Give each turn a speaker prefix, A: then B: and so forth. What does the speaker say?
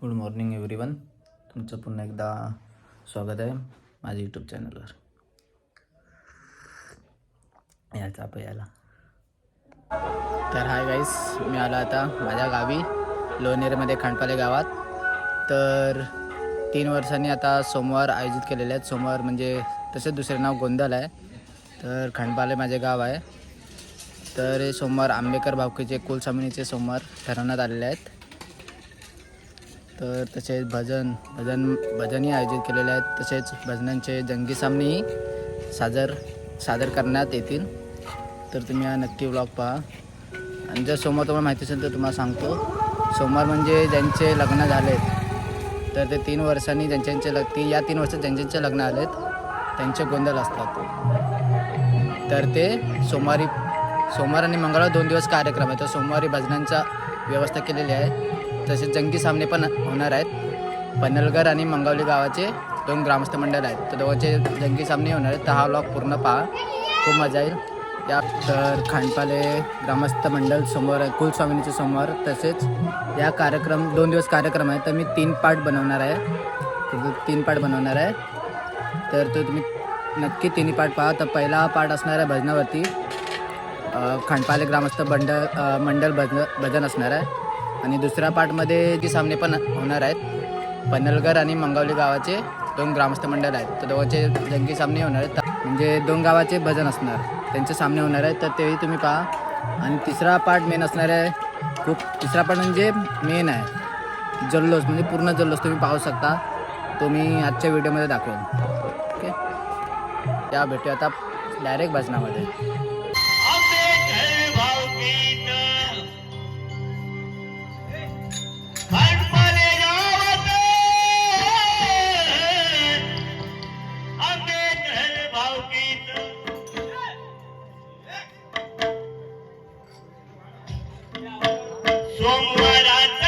A: Good morning everyone तुमचं पुन्हा एकदा स्वागत आहे माझ्या यूट्यूब चॅनलवर याचा आपण याला तर हाय गाईस मी आलो आता माझ्या गावी लोणेरमध्ये खांडपाले गावात. तर तीन वर्षांनी आता सोमवार आयोजित केलेले आहेत. सोमवार म्हणजे तसेच दुसरे नाव गोंधळ आहे. तर खांडपाले माझे गाव आहे. तर हे सोमवार आंबेकर भावकीचे कुलस्वामिनीचे सोमवार ठरवण्यात आलेले आहेत. तर तसेच भजन भजन भजनही आयोजित केलेले आहेत. तसेच भजनांचे जंगी सामनेही सादर सादर करण्यात येतील. तर तुम्ही हा नक्की व्लॉग पहा. आणि जर सोमवार तुम्हाला माहिती असेल तर तुम्हाला सांगतो. सोमवार म्हणजे ज्यांचे लग्न झालेत तर ते तीन वर्षांनी ज्यांच्यांचे लग ती या तीन वर्षात ज्यांच्यांचे लग्न आलेत त्यांचे गोंधळ असतात. तर ते सोमवारी सोमवार आणि मंगळवार दोन दिवस कार्यक्रम आहे तर सोमवारी भजनांचा व्यवस्था केलेली आहे. तसेच जंगी सामने पण होणार आहेत. पनलगर आणि मंगवली गावाचे दोन ग्रामस्थ मंडळ आहेत. तर दोघांचे जंगी सामने होणार आहेत. तर हा ब्लॉग पूर्ण पहा. खूप मजा येईल. या तर खांडपाले ग्रामस्थ मंडळ समोर आहे. कुलस्वामिनीचे समोर तसेच या कार्यक्रम दोन दिवस कार्यक्रम आहे. तर मी तीन पार्ट बनवणार आहे. तीन पार्ट बनवणार आहे. तर तो तुम्ही नक्की तिन्ही पार्ट पहा. तर पहिला पार्ट असणार आहे भजनावरती. अ, खांडपाले ग्रामस्थ मंडळ मंडळ भजन भजन असणार आहे. आणि दुसऱ्या पार्टमध्ये जे सामने पण होणार आहेत पनलगर आणि मंगवली गावाचे दोन ग्रामस्थ मंडळ आहेत. तर दोघांचे जंगी सामने होणार आहेत. म्हणजे दोन गावाचे भजन असणार. त्यांचे सामने होणार आहेत. तर तेही तुम्ही पहा. आणि तिसरा पार्ट मेन असणार आहे. खूप तिसरा पार्ट म्हणजे मेन आहे. जल्लोष म्हणजे पूर्ण जल्लोष तुम्ही पाहू शकता. तो मी आजच्या व्हिडिओमध्ये दाखवेन. ओके त्या भेटूया आता डायरेक्ट भजनामध्ये.
B: सोमवाराचा